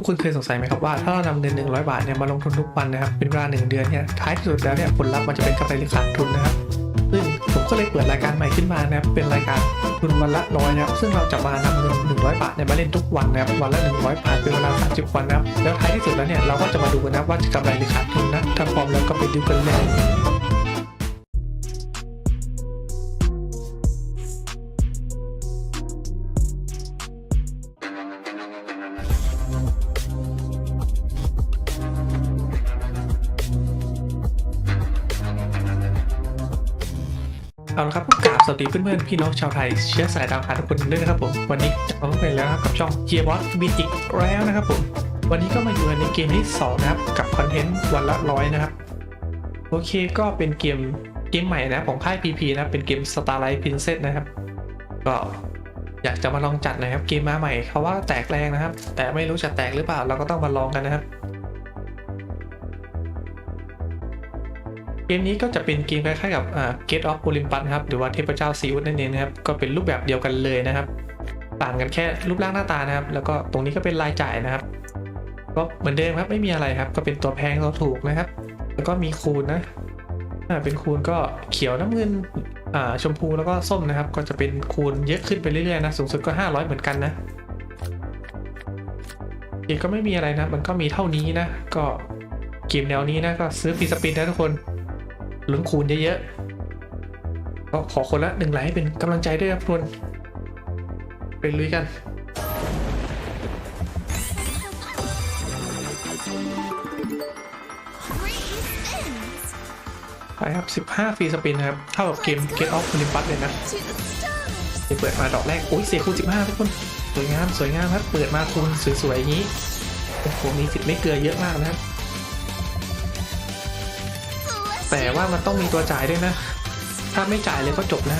ทุกคนเคยสงสัยไหมครับว่าถ้าเรานำเงิน 100 บาทเนี่ยมาลงทุนทุกวันนะครับเป็นเวลา1เดือนเนี่ยท้ายที่สุดแล้วเนี่ยผลลัพธ์มันจะเป็นกำไรหรือขาดทุนนะครับซึ่งผมก็เลยเปิดรายการใหม่ขึ้นมานะครับเป็นรายการทุนวันละร้อยนะครับซึ่งเราจะมานำเงิน 100 บาทเนี่ยมาเล่นทุกวันนะครับวันละ 100 บาทเป็นเวลา 30 วันนะครับแล้วท้ายที่สุดแล้วเนี่ยเราก็จะมาดูกันนะว่าจะกำไรหรือขาดทุนนะถ้าพร้อมแล้วก็ไปดูกันเลย เอาละครับกราบสวัสดีเพื่อนๆพี่น้องชาวไทยเชื้อสายดาวขาทุกคนด้วยนะครับผมวันนี้จะมาเป็นแล้วนะครับกับช่องเกียร์บอสบินอีกแล้วนะครับผมวันนี้ก็มาอยู่ในเกมที่สองนะครับกับคอนเทนต์วันละร้อยนะครับโอเคก็เป็นเกมเกมใหม่นะของค่าย PP นะเป็นเกม Starlight Princess นะครับ ก็อยากจะมาลองจัดนะครับเกมมาใหม่เขาว่าแตกแรงนะครับ แต่ไม่รู้จะแตกหรือเปล่าเราก็ต้องมาลองกันนะครับ เกมนี้ก็จะเป็นเกมคล้ายๆกับ Gate of Olympus นะครับ หรือว่าเทพเจ้าซีอุสนั่นเองนะครับ ก็เป็นรูปแบบเดียวกันเลยนะครับ ต่างกันแค่รูปร่างหน้าตานะครับ แล้วก็ตรงนี้ก็เป็นรายจ่ายนะครับ ก็เหมือนเดิมครับ ไม่มีอะไรครับ ก็เป็นตัวแพงตัวถูกนะครับ แล้วก็มีคูณนะเป็นคูณก็เขียวน้ำเงินชมพูแล้วก็ส้มนะครับ ก็จะเป็นคูณเยอะขึ้นไปเรื่อยๆนะ สูงสุดก็ 500 เหมือนกันนะเกมก็ไม่มีอะไรนะ มันก็มีเท่านี้นะ ก็เกมแนวนี้นะ ก็ซื้อฟรีสปินนะทุกคน ลุ้นคูณเยอะๆก็ขอคนละหนึ่งไลค์ให้เป็นกำลังใจด้วยครับทุกคนไปลุยกันไปครับ 15 ฟรีสปินนะครับ เท่ากับเกม Get Off Olympus เลยนะเดี๋ยวเปิดมาดอกแรก โอ้ยเสียคูณ15 ทุกคน สวยงาม สวยงามครับ เปิดมาคูณสวยๆอย่างนี้ โอ้โห มีสิทธิ์ไม่เกลือเยอะมากนะครับ แต่ว่ามันต้องมีตัวจ่ายด้วยนะ ถ้าไม่จ่ายเลยก็จบนะ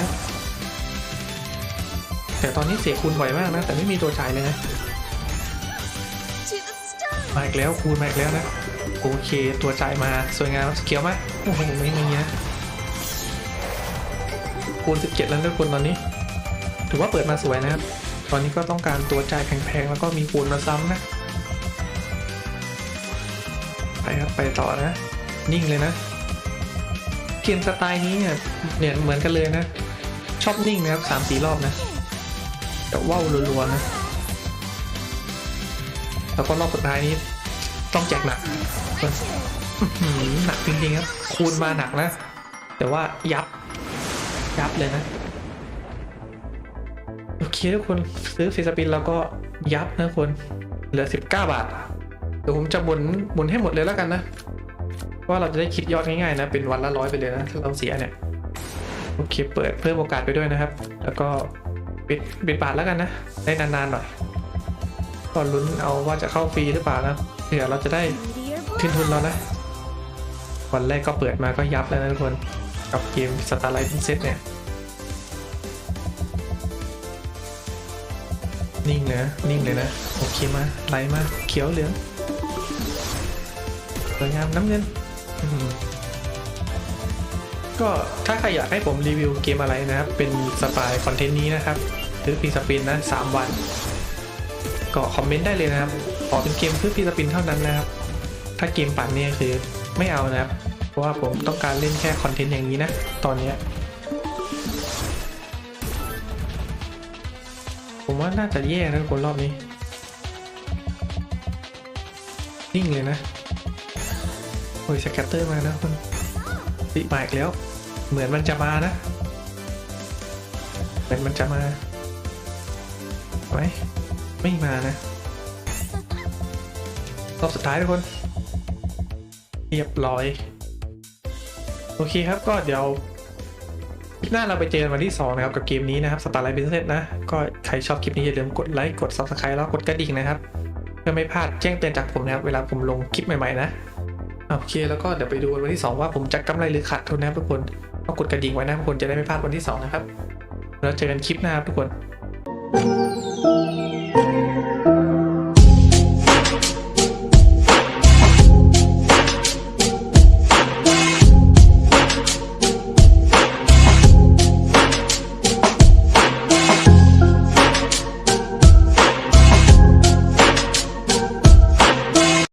แต่ตอนนี้เสียคูณบ่อยมากนะ แต่ไม่มีตัวจ่ายเลยนะมาอีกแล้วคูณมาอีกแล้วนะ โอเคตัวจ่ายมาสวยงามสเกียวไหมโอ้โหไม่มีนะคูณ17 แล้วทุกคนตอนนี้ ถือว่าเปิดมาสวยนะครับ ตอนนี้ก็ต้องการตัวจ่ายแพงๆแล้วก็มีคูณมาซ้ำนะ ไปครับไปต่อนะ นิ่งเลยนะ เกมสไตล์นี้เนี่ยเนี่ยเหมือนกันเลยนะชอบนิ่งนะครับสามสี่รอบนะแต่ว่าวรัวๆนะแล้วก็รอบสุดท้ายนี้ต้องแจกหนักหนักจริงๆครับคูณมาหนักนะ แต่ว่ายับ ยับเลยนะ โอเคทุกคนซื้อฟรีสปินแล้วก็ยับนะคน เหลือ 19 บาท เดี๋ยวผมจะหมุนหมุนให้หมดเลยแล้วกันนะ ว่าเราจะได้คิดยอดง่ายๆนะ เป็นวันละร้อยไปเลยนะถ้าเราเสียเนี่ย โอเค เปิดเพิ่มโอกาสไปด้วยนะครับ แล้วก็ปิดปิดบาทแล้วกันนะ ได้นานๆหน่อยก็ลุ้นเอาว่าจะเข้าฟรีหรือเปล่านะเผื่อเราจะได้ขึ้นทุนเรานะ วันแรกก็เปิดมาก็ยับแล้วนะทุกคน กับเกมสตาร์ไลท์พินเซตเนี่ย นิ่งเลยนะนิ่งเลยนะ โอเคมาไหลมาเขียวเหลืองสวยงามน้ำเงิน ก็ถ้าใครอยากให้ผมรีวิวเกมอะไรนะครับ เป็นสไตล์คอนเทนต์นี้นะครับหรือพีสปินนะสามวัน ก็คอมเมนต์ได้เลยนะครับ ขอเป็นเกมเพื่อพีสปินเท่านั้นนะครับ ถ้าเกมปั่นเนี่ยคือไม่เอานะครับ เพราะว่าผมต้องการเล่นแค่คอนเทนต์อย่างนี้นะ ตอนนี้ผมว่าน่าจะแย่นะคนรอบนี้ นิ่งเลยนะ อ้ยสแกตเตอร์มานะคนติมาอีกแล้ว เหมือนมันจะมานะเหมือนมันจะมาไหมไม่มานะรอบสุดท้ายทุกคน เรียบร้อย โอเคครับก็เดี๋ยวคลิปหน้าเราไปเจอกันวันที่ 2 นะครับ กับเกมนี้นะครับสตาร์ไลท์บิสเนสนะ ก็ใครชอบคลิปนี้อย่าลืมกดไลค์กด Subscribe แล้วกดกระดิ่งนะครับ เพื่อไม่พลาดแจ้งเตือนจากผมนะครับ เวลาผมลงคลิปใหม่ ๆ นะ โอเคแล้วก็เดี๋ยวไปดูวันที่ 2 ว่าผมจะกำไรหรือขาดทุนนะครับทุกคนก็กดกระดิ่งไว้นะทุกคนจะได้ไม่พลาดวันที่ 2 นะครับ แล้วเจอกันคลิปหน้าครับทุกคน